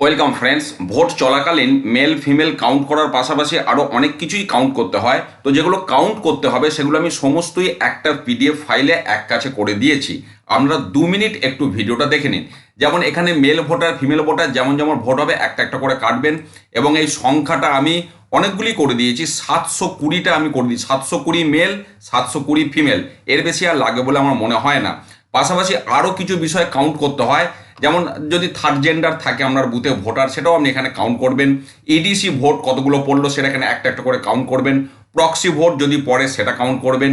Welcome friends vote চলাকালীন male female count করার পাশাপাশি আরও অনেক কিছুই কাউন্ট করতে হয়। তো যেগুলো কাউন্ট করতে হবে, সেগুলো আমি সমস্তই একটা পিডিএফ ফাইলে এক কাছে করে দিয়েছি। আমরা দু মিনিট একটু ভিডিওটা দেখে নিন। যেমন এখানে মেল ভোটার ফিমেল ভোটার যেমন যেমন ভোট হবে, একটা একটা করে কাটবেন। এবং এই সংখ্যাটা আমি অনেকগুলি করে দিয়েছি। সাতশো কুড়িটা আমি করে দিই। সাতশো কুড়ি মেল সাতশো কুড়ি ফিমেল এর বেশি আর লাগে বলে আমার মনে হয় না। পাশাপাশি আরও কিছু বিষয় কাউন্ট করতে হয়। যেমন যদি থার্ড জেন্ডার থাকে আপনার বুথে ভোটার সেটাও আপনি এখানে কাউন্ট করবেন। ইডিসি ভোট কতগুলো পড়ল সেটা এখানে একটা একটা করে কাউন্ট করবেন। প্রক্সি ভোট যদি পড়ে, সেটা কাউন্ট করবেন।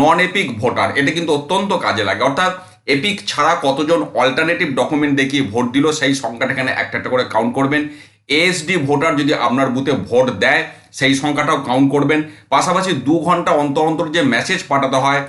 নন এপিক ভোটার এটা কিন্তু অত্যন্ত কাজে লাগে। অর্থাৎ এপিক ছাড়া কতজন অল্টারনেটিভ ডকুমেন্ট দেখিয়ে ভোট দিল, সেই সংখ্যাটা এখানে একটা একটা করে কাউন্ট করবেন। এএসডি ভোটার যদি আপনার বুথে ভোট দেয়, সেই সংখ্যাটাও কাউন্ট করবেন। পাশাপাশি দু ঘণ্টা অন্তর অন্তর যে মেসেজ পাঠাতে হয়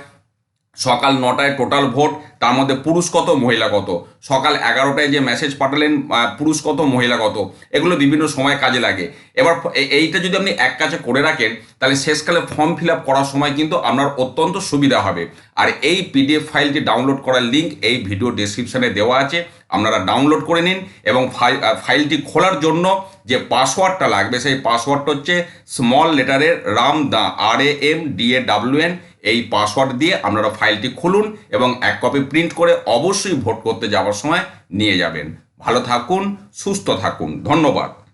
সকাল নটায় টোটাল ভোট, তার মধ্যে পুরুষ কত, মহিলা কত? সকাল এগারোটায় যে মেসেজ পাঠালেন পুরুষ কত, মহিলা কত? এগুলো বিভিন্ন সময় কাজে লাগে। এবার এইটা যদি আপনি এক কাছে করে রাখেন, তাহলে শেষকালে ফর্ম ফিল আপ করার সময় কিন্তু আপনার অত্যন্ত সুবিধা হবে। আর এই পিডিএফ ফাইলটি ডাউনলোড করার লিঙ্ক এই ভিডিও ডেসক্রিপশনে দেওয়া আছে। আপনারা ডাউনলোড করে নিন এবং ফাইল ফাইলটি খোলার জন্য যে পাসওয়ার্ডটা লাগবে, সেই পাসওয়ার্ডটা হচ্ছে স্মল লেটারের রাম দা R A M D A W N এই পাসওয়ার্ড দিয়ে আপনারা ফাইলটি খুলুন এবং এক কপি প্রিন্ট করে অবশ্যই ভোট করতে যাওয়ার সময় নিয়ে যাবেন। ভালো থাকুন, সুস্থ থাকুন। ধন্যবাদ।